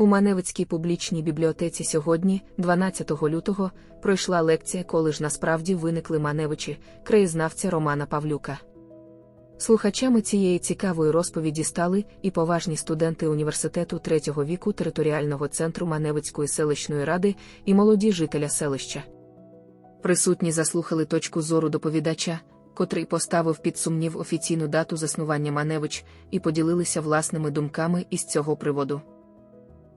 У Маневицькій публічній бібліотеці сьогодні, 12 лютого, пройшла лекція, коли ж насправді виникли Маневичі, краєзнавця Романа Павлюка. Слухачами цієї цікавої розповіді стали і поважні студенти університету третього віку територіального центру Маневицької селищної ради і молоді жителя селища. Присутні заслухали точку зору доповідача, котрий поставив під сумнів офіційну дату заснування Маневич, і поділилися власними думками із цього приводу.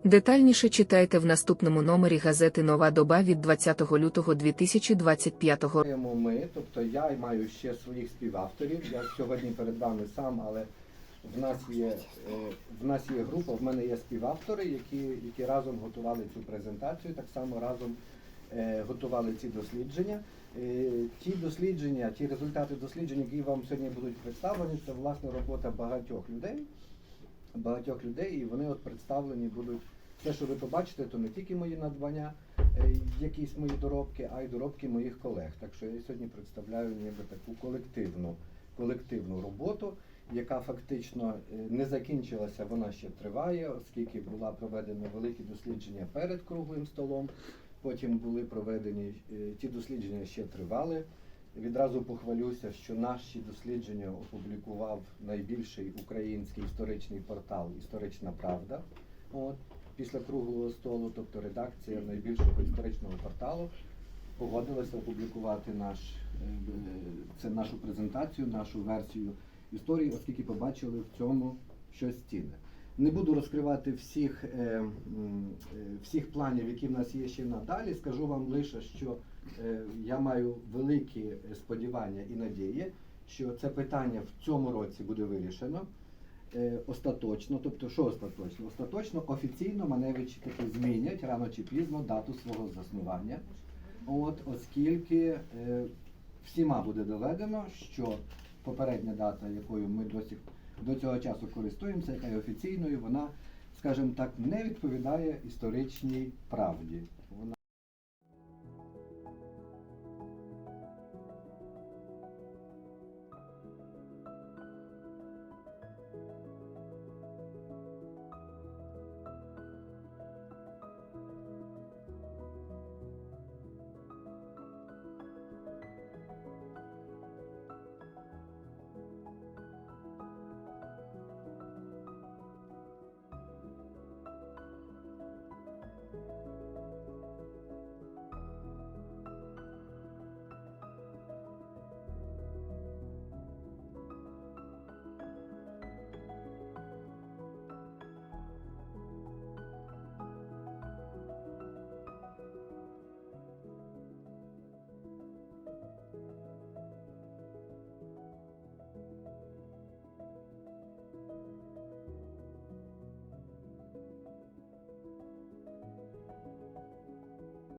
Детальніше читайте в наступному номері газети Нова доба від 20 лютого 2025 року. Ми, тобто я маю ще своїх співавторів. Я сьогодні перед вами сам, але в нас є е, в нас є група, в мене є співавтори, які, які разом готували цю презентацію, так само разом е, готували ці дослідження. Е, Ті дослідження, ті результати досліджень, які вам сьогодні будуть представлені, це власне робота багатьох людей. Багатьох людей, і вони от представлені будуть. Все, що ви побачите, то не тільки мої надбання, е, якісь мої доробки, а й доробки моїх колег. Так що я сьогодні представляю ніби таку колективну, колективну роботу, яка фактично е, не закінчилася, вона ще триває, оскільки була проведено великі дослідження перед круглим столом. Потім були проведені е, ті дослідження ще тривали. Відразу похвалюся, що наші дослідження опублікував найбільший український історичний портал Історична Правда. От після круглого столу, тобто редакція найбільшого історичного порталу, погодилася опублікувати наш е, це нашу презентацію, нашу версію історії, оскільки побачили в цьому щось цінне. Не буду розкривати всіх, е, е, всіх планів, які в нас є ще надалі. Скажу вам лише, що е, я маю великі сподівання і надії, що це питання в цьому році буде вирішено е, остаточно. Тобто, що остаточно? Остаточно офіційно Маневичі таки змінять рано чи пізно дату свого заснування. От, оскільки е, всіма буде доведено, що попередня дата, якою ми досі до цього часу користуємося, яка є офіційною, вона, скажімо так, не відповідає історичній правді.